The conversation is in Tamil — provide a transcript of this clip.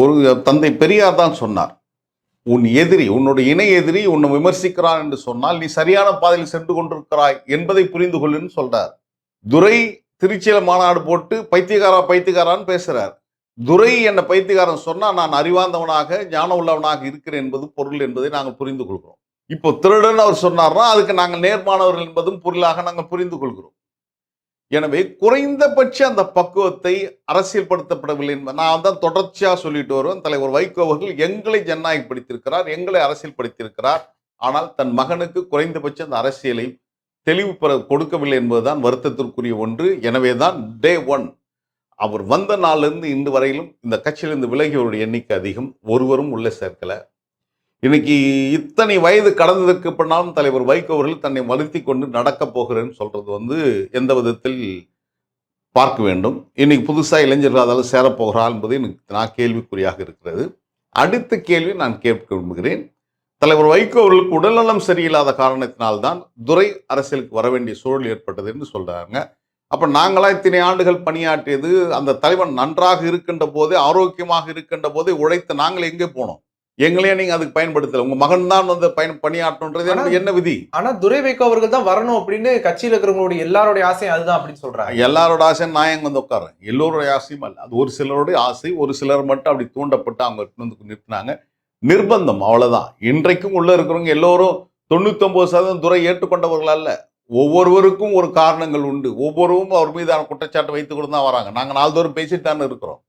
ஒரு தந்தை பெரியார் தான் சொன்னார். உன் எதிரி உன்னுடைய இணை எதிரி உன்னை விமர்சிக்கிறான் என்று சொன்னால் நீ சரியான பாதையில் சென்று கொண்டிருக்கிறாய் என்பதை புரிந்து கொள்ளுன்னு சொல்றார். துரை திருச்சியில மாநாடு போட்டு பைத்தியகாரா பைத்தியகாரான்னு பேசுறார். துரை என்ன பைத்தியகாரன் சொன்னா நான் அறிவார்ந்தவனாக ஞானம் உள்ளவனாக இருக்கிறேன் என்பது பொருள் என்பதை நாங்கள் புரிந்து கொள்கிறோம். இப்போ திருடன் அவர் சொன்னார்னா அதுக்கு நாங்கள் நேர்மானவர்கள் என்பதும் பொருளாக நாங்கள் புரிந்து கொள்கிறோம். எனவே குறைந்தபட்ச அந்த பக்குவத்தை அரசியல்படுத்தப்படவில்லை என்பது நான் தான் தொடர்ச்சியாக சொல்லிட்டு வருவேன். தலைவர் வைகோ அவர்கள் எங்களை ஜனநாயகப்படுத்தியிருக்கிறார் எங்களை அரசியல்படுத்தியிருக்கிறார் ஆனால் தன் மகனுக்கு குறைந்தபட்ச அந்த அரசியலை தெளிவு பெற கொடுக்கவில்லை என்பதுதான் வருத்தத்திற்குரிய ஒன்று. எனவே தான் டே ஒன் அவர் வந்த நாளிலிருந்து இன்று வரையிலும் இந்த கட்சியிலிருந்து விலகியவருடைய எண்ணிக்கை அதிகம். ஒருவரும் உள்ளே சேர்க்கலை. இன்னைக்கு இத்தனை வயது கடந்ததற்கு பின்னாலும் தலைவர் வைகோ அவர்கள் தன்னை வருத்தி கொண்டு நடக்கப் போகிறேன்னு சொல்றது வந்து எந்த விதத்தில் பார்க்க வேண்டும். இன்னைக்கு புதுசாக இளைஞர்கள் அதால் சேரப்போகிறா என்பது எனக்கு நான் கேள்விக்குறியாக இருக்கிறது. அடுத்த கேள்வி நான் கேட்க விரும்புகிறேன். தலைவர் வைகோ அவர்களுக்கு உடல்நலம் சரியில்லாத காரணத்தினால்தான் துறை அரசியலுக்கு வர வேண்டிய சூழல் ஏற்பட்டது என்று சொல்றாங்க. அப்ப நாங்களாம் இத்தனை ஆண்டுகள் பணியாற்றியது அந்த தலைவன் நன்றாக இருக்கின்ற போதே ஆரோக்கியமாக இருக்கின்ற போதே உழைத்து நாங்கள் எங்கே போனோம்? எங்களையே நீங்க அதுக்கு பயன்படுத்தல. உங்க மகன் தான் வந்து பயன் பணியாற்றன்றது என்ன விதி? ஆனா துரை வைகோ அவர்கள் தான் வரணும் அப்படின்னு கட்சியில இருக்கிறவங்களுடைய எல்லாருடைய ஆசையும் அதுதான் அப்படின்னு சொல்றாங்க. எல்லாரோட ஆசை நான் எங்க வந்து உட்காரேன் எல்லோருடைய ஆசையும் அல்ல. அது ஒரு சிலருடைய ஆசை ஒரு சிலர் மட்டும் அப்படி தூண்டப்பட்டு அவங்க வந்து நிறுத்தினாங்க. நிர்பந்தம் அவ்வளவுதான். இன்றைக்கும் உள்ள இருக்கிறவங்க எல்லோரும் தொண்ணூத்தொன்பது சதவீதம் துறை ஏற்றுக்கொண்டவர்கள் அல்ல. ஒவ்வொருவருக்கும் ஒரு காரணங்கள் உண்டு. ஒவ்வொருவரும் அவர் மீதான குற்றச்சாட்டு வைத்துக் கொண்டு தான் வராங்க. நாங்க நாள்தோறும் பேசிட்டு தானே இருக்கிறோம்.